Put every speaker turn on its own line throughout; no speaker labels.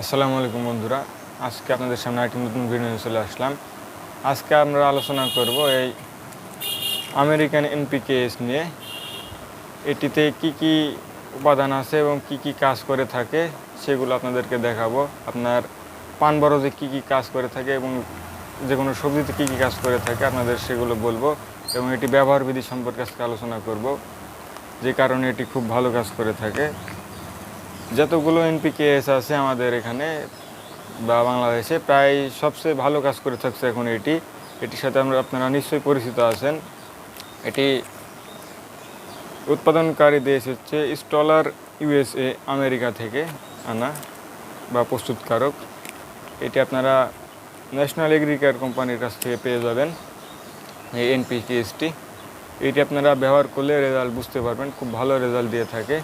আসসালামু আলাইকুম বন্ধুরা। আজকে আপনাদের সামনে একটি নতুন ভিডিও চলে আসলাম। আজকে আমরা আলোচনা করব এই আমেরিকান এনপিকেএস নিয়ে। এটিতে কি কি উপাদান আছে এবং কি কি কাজ করে থাকে সেগুলো আপনাদেরকে দেখাবো। আপনার পান বরজে কি কি কাজ করে থাকে এবং যে কোনো সবজিতে কি কি কাজ করে থাকে আপনাদের সেগুলো বলব এবং এটি ব্যবহার বিধি সম্পর্কে আজকে আলোচনা করব। যে কারণে এটি খুব ভালো কাজ করে থাকে। যতগুলো এনপিকেএস আছে আমাদের এখানে বা বাংলাদেশে, প্রায় সবচেয়ে ভালো কাজ করে থাকছে এখন এটি। এটির সাথে আমরা আপনারা নিশ্চয়ই পরিচিত আছেন। এটি উৎপাদনকারী দেশ হচ্ছে স্টলার ইউএসএ আমেরিকা থেকে আনা বা প্রস্তুতকারক। এটি আপনারা ন্যাশনাল এগ্রিকার কোম্পানির কাছ থেকে পেয়ে যাবেন এই এনপিকেএসটি এটি আপনারা ব্যবহার করলে রেজাল্ট বুঝতে পারবেন, খুব ভালো রেজাল্ট দিয়ে থাকে।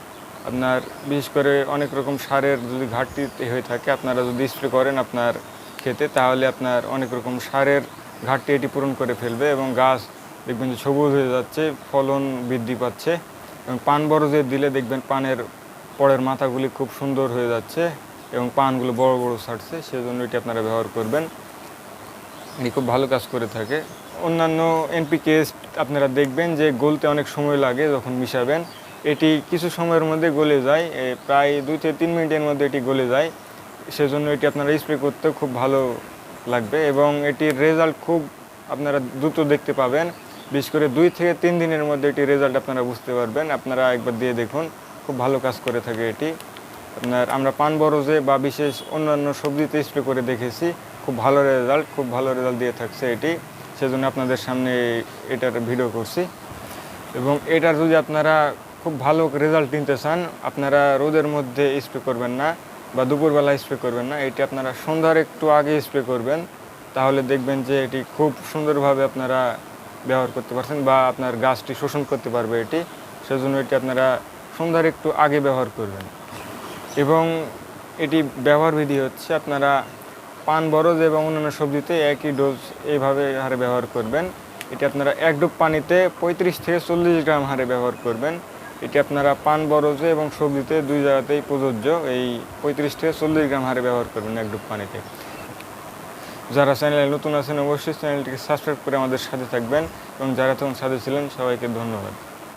আপনার, বিশেষ করে অনেক রকম সারের যদি ঘাটতি হয়ে থাকে, আপনারা যদি স্প্রে করেন আপনার খেতে, তাহলে আপনার অনেক রকম সারের ঘাটতি এটি পূরণ করে ফেলবে এবং গাছ দেখবেন যে সবুজ হয়ে যাচ্ছে, ফলন বৃদ্ধি পাচ্ছে এবং পান বরজে দিলে দেখবেন পানের পরের মাথাগুলি খুব সুন্দর হয়ে যাচ্ছে এবং পানগুলো বড় বড় ছাড়ছে সেজন্য এটি আপনারা ব্যবহার করবেন। এটি খুব ভালো কাজ করে থাকে। অন্যান্য এনপিকেস আপনারা দেখবেন যে গলতে অনেক সময় লাগে যখন মিশাবেন। এটি কিছু সময়ের মধ্যে গলে যায় প্রায় দুই থেকে তিন মিনিটের মধ্যে এটি গলে যায়। সেজন্য এটি আপনারা স্প্রে করতে খুব ভালো লাগবে এবং এটির রেজাল্ট খুব আপনারা দ্রুত দেখতে পাবেন। বিশেষ করে দুই থেকে তিন দিনের মধ্যে এটি রেজাল্ট আপনারা বুঝতে পারবেন। আপনারা একবার দিয়ে দেখুন, খুব ভালো কাজ করে থাকে এটি। আপনার আমরা পান বরজে বা বিশেষ অন্যান্য সবজিতে স্প্রে করে দেখেছি, খুব ভালো রেজাল্ট খুব ভালো রেজাল্ট দিয়ে থাকছে এটি। সেজন্য আপনাদের সামনে এটার ভিডিও করছি। এবং এটার যদি আপনারা খুব ভালো রেজাল্ট নিতে চান, আপনারা রোদের মধ্যে স্প্রে করবেন না বা দুপুরবেলা স্প্রে করবেন না, এটি আপনারা সন্ধ্যার একটু আগে স্প্রে করবেন, তাহলে দেখবেন যে এটি খুব সুন্দরভাবে আপনারা ব্যবহার করতে পারছেন বা আপনার গাছটি শোষণ করতে পারবে এটি, সেজন্য এটি আপনারা সন্ধ্যার একটু আগে ব্যবহার করবেন। এবং এটি ব্যবহার বিধি হচ্ছে আপনারা পান বরজ এবং অন্যান্য সবজিতে একই ডোজ এইভাবে হারে ব্যবহার করবেন, এটি আপনারা এক ডুব পানিতে পঁয়ত্রিশ থেকে চল্লিশ গ্রাম হারে ব্যবহার করবেন। এটি আপনারা পান বরজে এবং সবজিতে দুই জায়গাতেই প্রযোজ্য। এই পঁয়ত্রিশ থেকে চল্লিশ গ্রাম হারে ব্যবহার করবেন এক ডুব পানিতে। যারা চ্যানেলে নতুন আছেন অবশ্যই চ্যানেলটিকে সাবস্ক্রাইব করে আমাদের সাথে থাকবেন এবং যারা তখন সাথে ছিলেন সবাইকে ধন্যবাদ।